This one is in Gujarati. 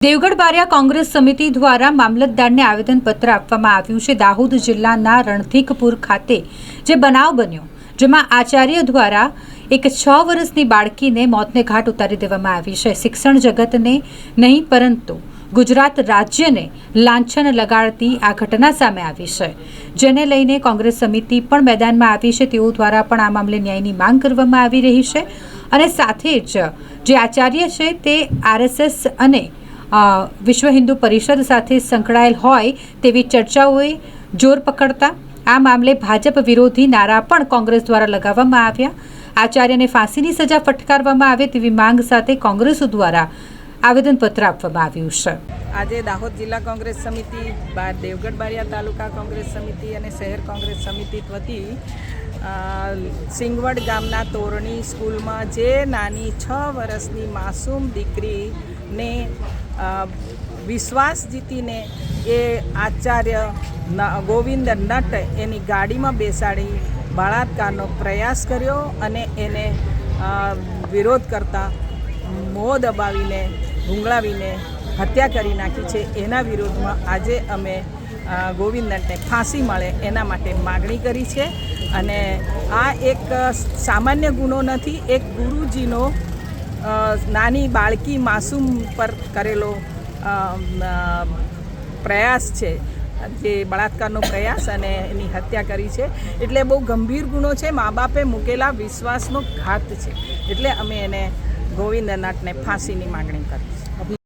દેવગઢ બારિયા કોંગ્રેસ સમિતિ દ્વારા મામલતદારને આવેદનપત્ર આપવામાં આવ્યું છે. દાહોદ જિલ્લાના રણધીકપુર ખાતે જે બનાવ બન્યો, જેમાં આચાર્ય દ્વારા એક છ વર્ષની બાળકીને મોતને ઘાટ ઉતારી દેવામાં આવી છે. શિક્ષણ જગતને નહીં, પરંતુ ગુજરાત રાજ્યને લાંછન લગાડતી આ ઘટના સામે આવી છે. જેને લઈને કોંગ્રેસ સમિતિ પણ મેદાનમાં આવી છે. તેઓ દ્વારા પણ આ મામલે ન્યાયની માંગ કરવામાં આવી રહી છે અને સાથે જ જે આચાર્ય છે તે આરએસએસ અને વિશ્વ હિન્દુ પરિષદ સાથે સંકળાયેલ હોય તેવી ચર્ચાઓએ જોર પકડતા આ મામલે ભાજપ વિરોધી નારા પણ કોંગ્રેસ દ્વારા લગાવવામાં આવ્યા. આચાર્યને ફાંસીની સજા ફટકારવામાં આવે તેવી માંગ સાથે કોંગ્રેસ દ્વારા આવેદનપત્ર આપવામાં આવ્યું છે. આજે દાહોદ જિલ્લા કોંગ્રેસ સમિતિ દેવગઢ બારિયા તાલુકા કોંગ્રેસ સમિતિ અને શહેર કોંગ્રેસ સમિતિ વતી સિંગવડ ગામના તોરણી સ્કૂલમાં જે નાની છ વર્ષની માસૂમ દીકરીને વિશ્વાસ જીતીને એ આચાર્ય ગોવિંદ નટ એની ગાડીમાં બેસાડી બળાત્કારનો પ્રયાસ કર્યો અને એને વિરોધ કરતા મોં દબાવીને ભૂંગળાવીને હત્યા કરી નાખી છે. એના વિરોધમાં આજે અમે ગોવિંદનને ફાંસી મળે એના માટે માગણી કરી છે. અને આ એક સામાન્ય ગુનો નથી, એક ગુરુજીનો નાની બાળકી માસૂમ પર કરેલો પ્રયાસ છે. જે બળાત્કારનો પ્રયાસ અને એની હત્યા કરી છે. એટલે બહુ ગંભીર ગુનો છે. મા બાપે મૂકેલા વિશ્વાસનો ઘાત છે. એટલે અમે એને ગોવિંદનાથને ફાંસીની માગણી કરી છે.